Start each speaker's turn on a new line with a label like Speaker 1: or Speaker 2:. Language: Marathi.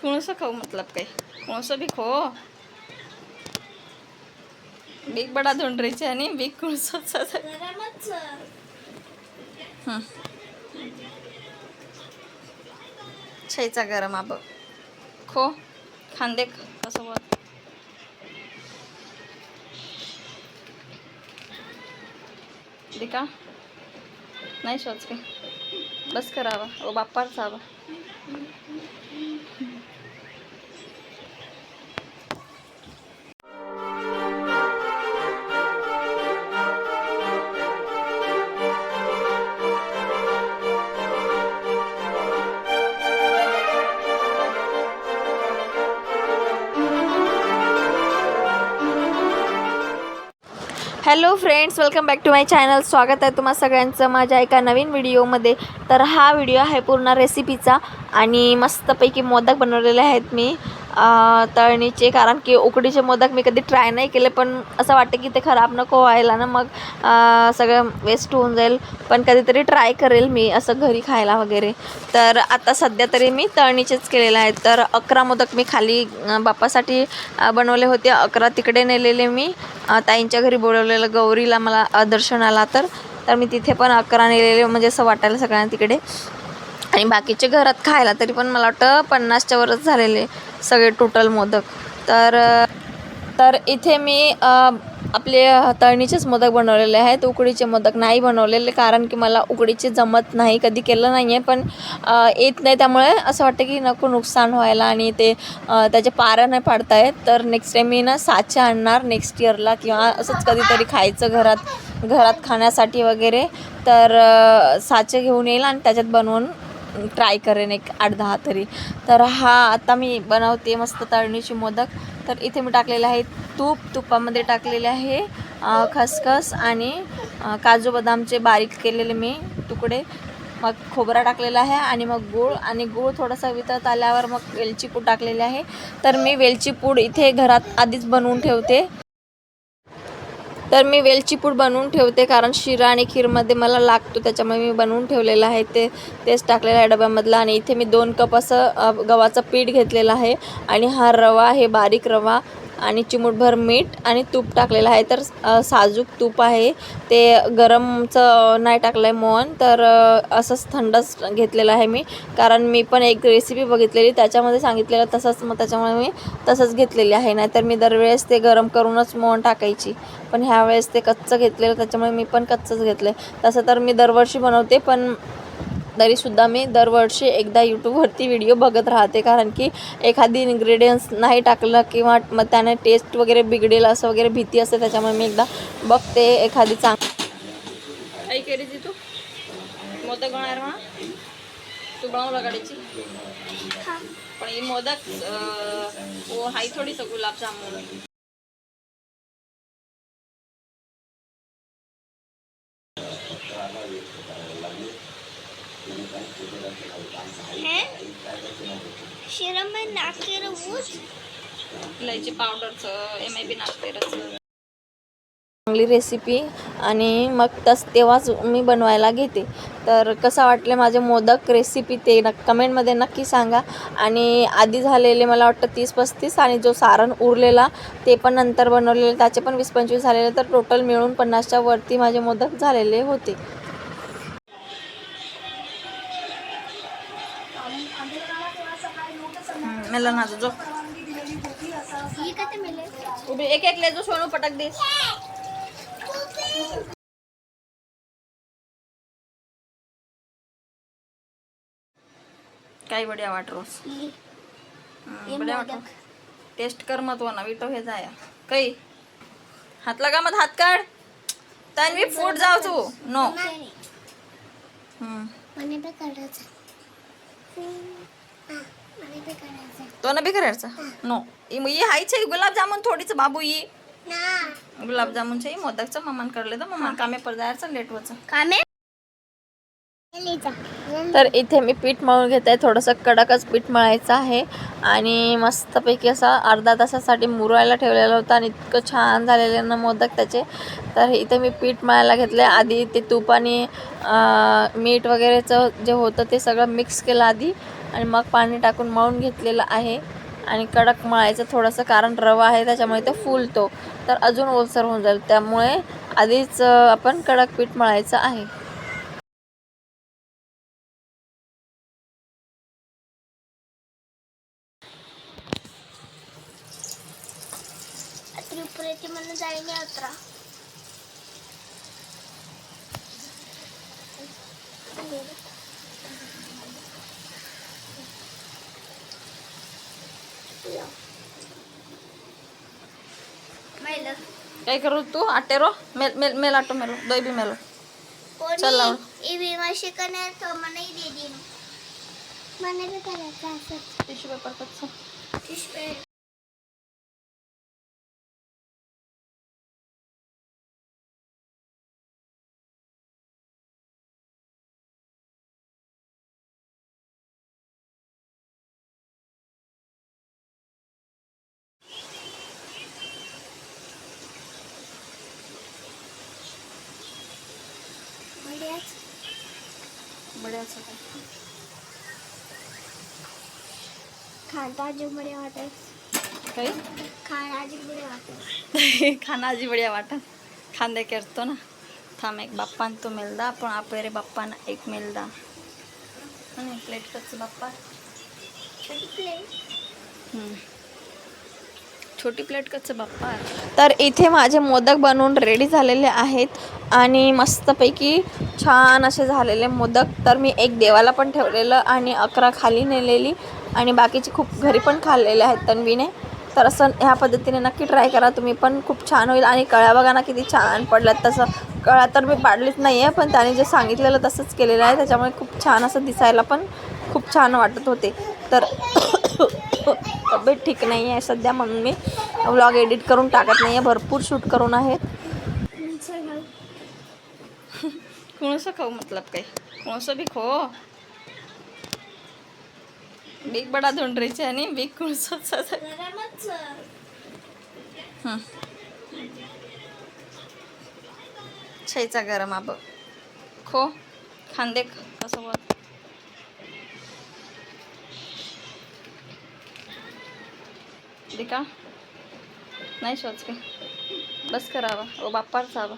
Speaker 1: कौन सा खाओ मतलब काही कौन सा भी खो बिग बड़ा ढूंढ आणि बिग कौन छायचा गरम आप खो खांदे कसं बोल. दिका. नाही शोच काय. बस करावा. ओ बाप्पाच हवा. Hello friends welcome back to my channel स्वागत आहे तुम्हा सगळ्यांचं माझ्या एका नवीन व्हिडिओमध्ये तर हा व्हिडिओ आहे पूर्ण रेसिपीचा आणि मस्तपैकी मोदक बनवलेले आहेत मी. तळणीचे कारण की उकडीचे मोदक मी कधी ट्राय नाही केले पण असं वाटतं की ते खराब नको व्हायला ना मग सगळं वेस्ट होऊन जाईल. पण कधीतरी ट्राय करेल मी असं घरी खायला वगैरे. तर आता सध्या तरी मी तळणीचेच केलेले आहेत तर अकरा मोदक मी खाली बापासाठी बाप्पासाठी बनवले होते. अकरा तिकडे नेलेले मी. ताईंच्या घरी बोलवलेलं गौरीला मला अं, दर्शन आला तर. तर मी तिथे पण अकरा नेलेले म्हणजे असं वाटायला सगळ्यांना तिकडे. आणि बाकीचे घरात खायला तरी पण मला वाटतं पन्नासच्या वरच झालेले. सगळे टोटल मोदक. तर तर इथे मी आपले तळणीचेच मोदक बनवलेले आहेत. उकडीचे मोदक नाही बनवलेले कारण की मला उकडीचे जमत नाही कधी केलं नाही आहे पण येत नाही त्यामुळे असं वाटतं की नको नुकसान व्हायला आणि ते त्याचे पारं नाही पाडता येत तर नेक्स्ट टाईम मी ना साचे आणणार नेक्स्ट इयरला किंवा असंच कधीतरी खायचं घरात घरात खाण्यासाठी वगैरे. तर साचे घेऊन येईल आणि त्याच्यात बनवून ट्राय करेन एक आठ दहा तरी. तर हा आता मी बनवते मस्त तळणीची मोदक. तर इथे मी टाकलेलं आहे तूप. तुपामध्ये टाकलेले आहे खसखस आणि काजू बदामचे बारीक केलेले मी तुकडे. मग खोबरा टाकलेला आहे आणि मग गूळ आणि गूळ थोडासा वितळत आल्यावर मग वेलची पूड टाकलेली आहे. तर मी वेलची पूड इथे घरात आधीच बनवून ठेवते. तर मी वेलची पूड बनवून ठेवते कारण शिरा आणि खीरमध्ये मला लागतो त्याच्यामुळे मी बनवून ठेवलेलं आहे. ते तेच टाकलेलं आहे डब्यामधलं आणि इथे मी दोन कप असं गव्हाचं पीठ घेतलेलं आहे. आणि हा रवा आहे बारीक रवा. आणि चिमूटभर मीठ आणि तूप टाकलेलं आहे. तर साजूक तूप आहे. ते गरमचं नाही टाकलं आहे मोहन. तर असंच थंडच घेतलेलं आहे मी. कारण मी पण एक रेसिपी बघितलेली. त्याच्यामध्ये सांगितलेलं तसंच मग त्याच्यामुळे मी तसंच घेतलेली आहे. नाहीतर मी दरवेळेस ते गरम करूनच मोहन टाकायची. पण ह्यावेळेस ते कच्चं घेतलेलं त्याच्यामुळे मी पण कच्चंच घेतलं आहे तसं तर मी दरवर्षी बनवते पण तरीसुद्धा मी दरवर्षी एकदा यूट्यूबवरती व्हिडिओ बघत राहते. कारण की एखादी इन्ग्रेडियंट्स नाही टाकलं किंवा मग त्याने टेस्ट वगैरे बिघडेल असं वगैरे भीती असते त्याच्यामुळे मी एकदा बघते एखादी चांग काही केली ती तू? मोदक बनणार म्हणा. तू बनवलं गाडीची पण ही मोदक हाई थोडीस गुलाबजामुन
Speaker 2: शिरमय
Speaker 1: इलायची पावडरचं एम आय बी नाश्तेरचं चांगली रेसिपी आणि मग तस तेव्हाच मी बनवायला घेते. तर कसं वाटले माझे मोदक रेसिपी ते न कमेंटमध्ये नक्की सांगा. आणि आधी झालेले मला वाटतं तीस पस्तीस आणि जो सारण उरलेला ते पण नंतर बनवलेले त्याचे पण वीस पंचवीस झालेले तर टोटल मिळून पन्नासच्या वरती माझे मोदक झालेले होते. मेला ना जो
Speaker 2: ही का ते मिले
Speaker 1: उभी एक एक ले जो सोनू पटक दे. काही बढिया वाट रोज. बढिया वाट टेस्ट कर मत ना विटो हे जाया काही हात लगा मत हात काढ. तन्वी फूट जाव तू. नो. हम्म. तो ना बी करायचा? नो ही हायचे गुलाबजामुन थोडीच बाबू ही
Speaker 2: ना.
Speaker 1: गुलाबजामुनचे मोदकचं ममान करले तर ममान कामे पर जायचं लेट होचं
Speaker 2: कामे?
Speaker 1: तर इथे मी पीठ मळून घेत आहे थोडंसं कडकच पीठ मळायचं आहे. आणि मस्तपैकी असा अर्धा तासासाठी मुरायला ठेवलेला होता आणि इतकं छान झालेले ना मोदक त्याचे. तर इथे मी पीठ मळायला घेतले. आधी ते तूप आणि मीठ वगैरेचं जे होतं ते सगळं मिक्स केलं आधी. आणि मग पाणी टाकून मळून घेतलेलं आहे. आणि कडक मळायचं थोडंसं कारण रवा आहे त्याच्यामुळे ते फुलतो. तर अजून ओलसर होऊन जाईल. त्यामुळे आधीच आपण कडक पीठ मळायचं आहे.
Speaker 2: त्रिपुरेची म्हणून जाईन यात्रा मैल।
Speaker 1: काय करू तू आटेरो मेल मेल मेल आटो मेलो दोय बी मेलो। चल लावून.
Speaker 2: कोणी विमा शिकण्यात तो मलाही दे दिन मला बी करायचं
Speaker 1: बड्याचं
Speaker 2: खाणं अजून बढिया वाटत.
Speaker 1: काही
Speaker 2: खाणं अजून बढिया वाटत
Speaker 1: खाना आजी बढिया वाटत खांदे करतो ना. थांब एक बाप्पान तो मेलदा पण आपले बाप्पान एक मेलदा. आणि प्लेट कच्चं बाप्पा.
Speaker 2: प्लेट
Speaker 1: हम्म. छोटी प्लेट कच्चं बाप्पा. तर इथे माझे मोदक बनवून रेडी झालेले आहेत आणि मस्तपैकी छान असे झालेले मोदक. तर मी एक देवाला पण ठेवलेलं आणि अकरा खाली नेलेली आणि बाकीचे खूप घरी पण खाल्लेले आहेत तन्वीने. तर असं ह्या पद्धतीने नक्की ट्राय करा. तुम्ही पण खूप छान होईल आणि कळ्या बघा ना किती छान पडल्यात. तसं कळ्या तर मी पाडलीच नाही आहे पण त्याने जे सांगितलेलं तसंच केलेलं आहे. त्याच्यामुळे खूप छान असं दिसायला पण खूप छान वाटत होते. तर तब्येत ठीक नाही आहे. सध्या म्हणून मी व्लॉग एडिट करून टाकत नाही आहे भरपूर शूट करून आहेत. कोणसं खाऊ मतलब काही? कोणसं बी खो हो. बिग बडा धोंडरीचे आणि बिग कोणसं छाईचा गरम आब. खो खांदे कसं वर दिका। नाही शोच का बस करावा. ओ बाप्पाच हवा